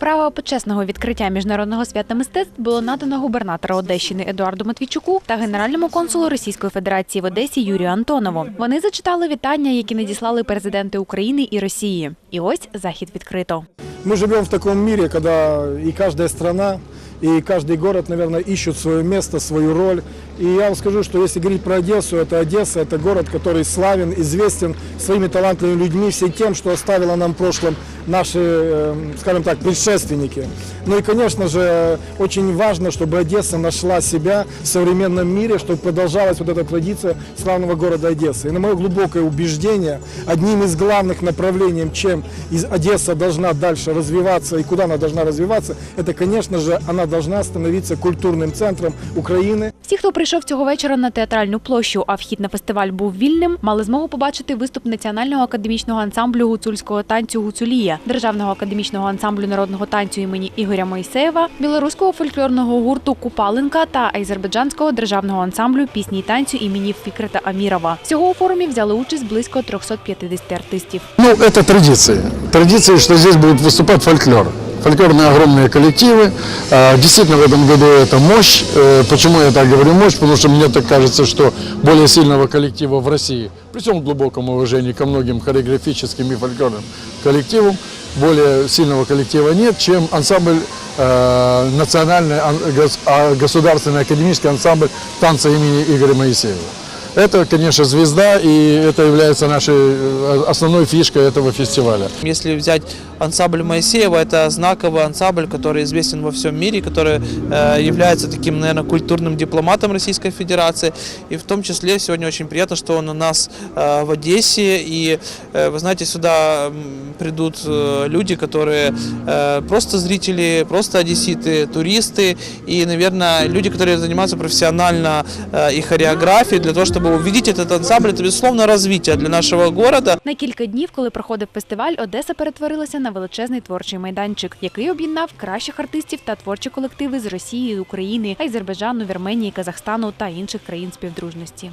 Право почесного відкриття міжнародного свята мистецтв було надано губернатора Одещини Едуарду Матвійчуку та генеральному консулу Російської Федерації в Одесі Юрію Антонову. Вони зачитали вітання, які надіслали президенти України і Росії. І ось захід відкрито. Мы живем в таком мире, когда и каждая страна, и каждый город, наверное, ищут свое место, свою роль. И я вам скажу, что если говорить про Одессу, это Одесса, это город, который славен, известен своими талантливыми людьми, всем тем, что оставило нам в прошлом наши, э, скажем так, предшественники. Ну и, конечно же, очень важно, чтобы Одесса нашла себя в современном мире, чтобы продолжалась вот эта традиция славного города Одессы. И на мое глубокое убеждение, одним из главных направлений, чем Одесса должна дальше развиваться и куда она должна развиваться, это, конечно же, она должна становиться культурным центром Украины. Всі, хто прийшов цього вечора на театральну площу, а вхід на фестиваль був вільним, мали змогу побачити виступ національного академічного ансамблю гуцульського танцю Гуцулія, державного академічного ансамблю народного танцю імені Ігоря Моїсеєва, білоруського фольклорного гурту Купаленка та азербайджанського державного ансамблю пісні й танцю імені Фікрета Амірова. Всього у форумі взяли участь близько 350 артистів. Ну, это традиции. Традиции, что здесь будут выступать фольклор Фольклорные огромные коллективы. А, Действительно, в этом году это мощь. Э, Почему я так говорю мощь? Потому что мне так кажется, что более сильного коллектива в России, при всем глубоком уважении ко многим хореографическим и фольклорным коллективам, более сильного коллектива нет, чем ансамбль э, национальный, ан- гос- а, государственный академический ансамбль танца имени Игоря Моисеева. Это, конечно, звезда, и это является нашей э, основной фишкой этого фестиваля. Если взять ансамбль Моисеева, это знаковый ансамбль, который известен во всем мире, который э, является таким, наверное, культурным дипломатом Российской Федерации. И в том числе сегодня очень приятно, что он у нас э, в Одессе. И, э, вы знаете, сюда придут э, люди, которые э, просто зрители, просто одесситы, туристы и, наверное, люди, которые занимаются профессионально э, и хореографией для того, чтобы увидеть этот ансамбль. Это, безусловно, развитие для нашего города. На кілька днів, коли проходив фестиваль, Одеса перетворилася на величезний творчий майданчик, який об'єднав кращих артистів та творчі колективи з Росії, України, Азербайджану, Вірменії, Казахстану та інших країн співдружності.